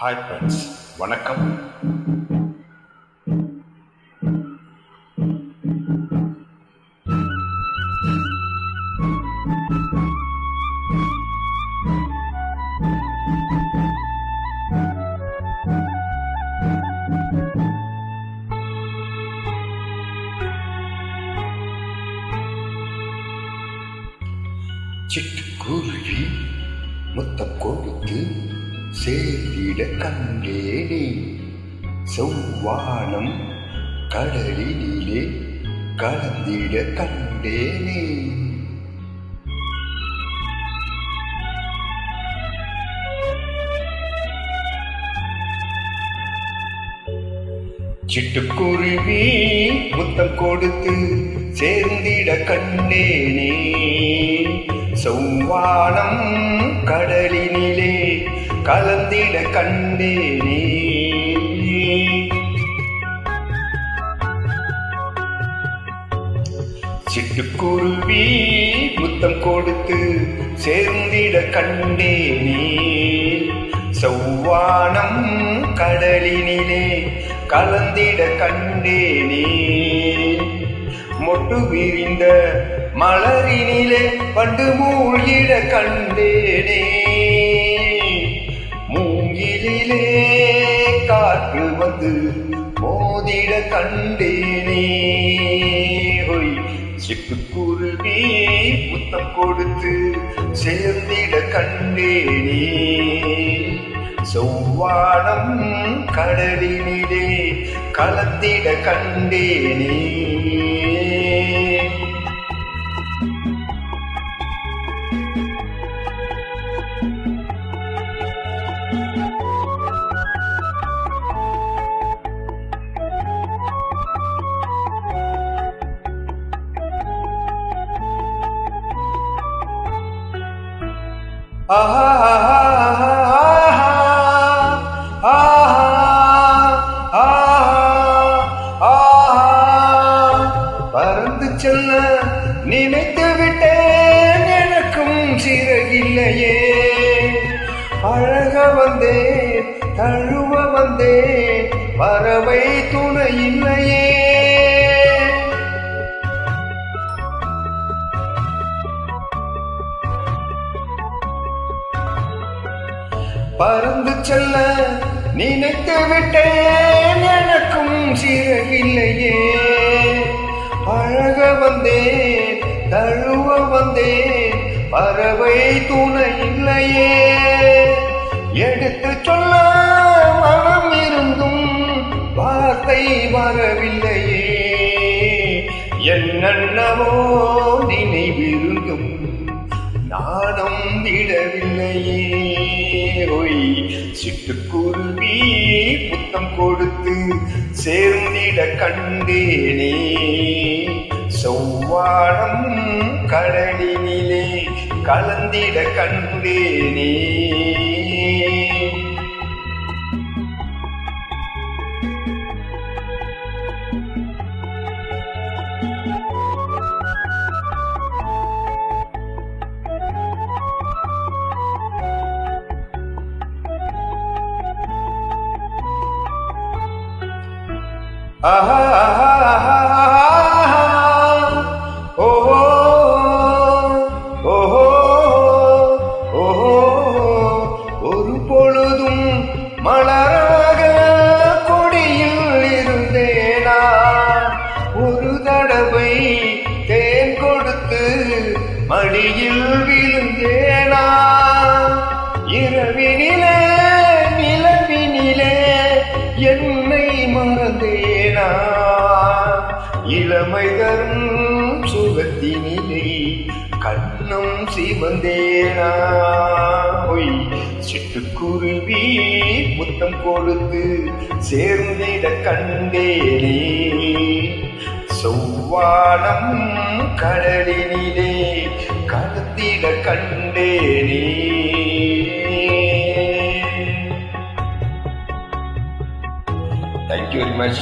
Hi friends வணக்கம். சிட்டுக்குருவி முத்தம் கொடுத்து சேர்ந்திட கண்டேனே செவ்வானம் கடலினிலே கலந்திட கண்டேனே சிட்டுக்குருவி முத்தம் கொடுத்து சேர்ந்திட கண்டேனே செவ்வானம் கடலினிலே கலந்திட கண்டேனே. சிட்டுக்குருவி முத்தம் கொடுத்து சேர்ந்திட கண்டேனே. செவ்வானம் கடலினிலே கலந்திட கண்டேனே. மொட்டு விரிந்த மலரினிலே பண்டு மூழ்கிட கண்டேனே. வந்து மோதிட கண்டேனே. ஹொய் சிட்டுக்குருவி புத்தம் கொடுத்து சேர்ந்திட கண்டேனே. செவ்வானம் கடலினிலே கலந்திட கண்டேனே. பறந்து செல்ல நினைத்து விட்டேன். எனக்கும் சிறகில்லையே அழக வந்தேன் தழுவ வந்தேன் பறவை துணை இல்லையே. பறந்து செல்ல நினைத்து விட்டேன். எனக்கும் சிறகில்லையே அழக வந்தேன் தழுவ வந்தேன் பறவை துணை இல்லையே. எடுத்து சொல்ல மனம் இருந்தும் வார்த்தை வரவில்லையே. என்னென்னவோ நினைவிருந்தும் நாணம் விடவில்லையே. சிட்டுக்குருவி புத்தம் கொடுத்து சேர்ந்திட கண்டேனே. செவ்வானம் கடலினிலே கலந்திட கண்டேனே. Ah. aha, aha, aha. கடமை தரும் சுகத்தினிலே கண்ணம் சிவந்தேனா? பொய் சிட்டுக்குருவி முத்தம் கொடுத்து சேர்ந்திட கண்டேனே. செவ்வானம் கடலினிலே கடத்திட கண்டேனே. Thank you very much.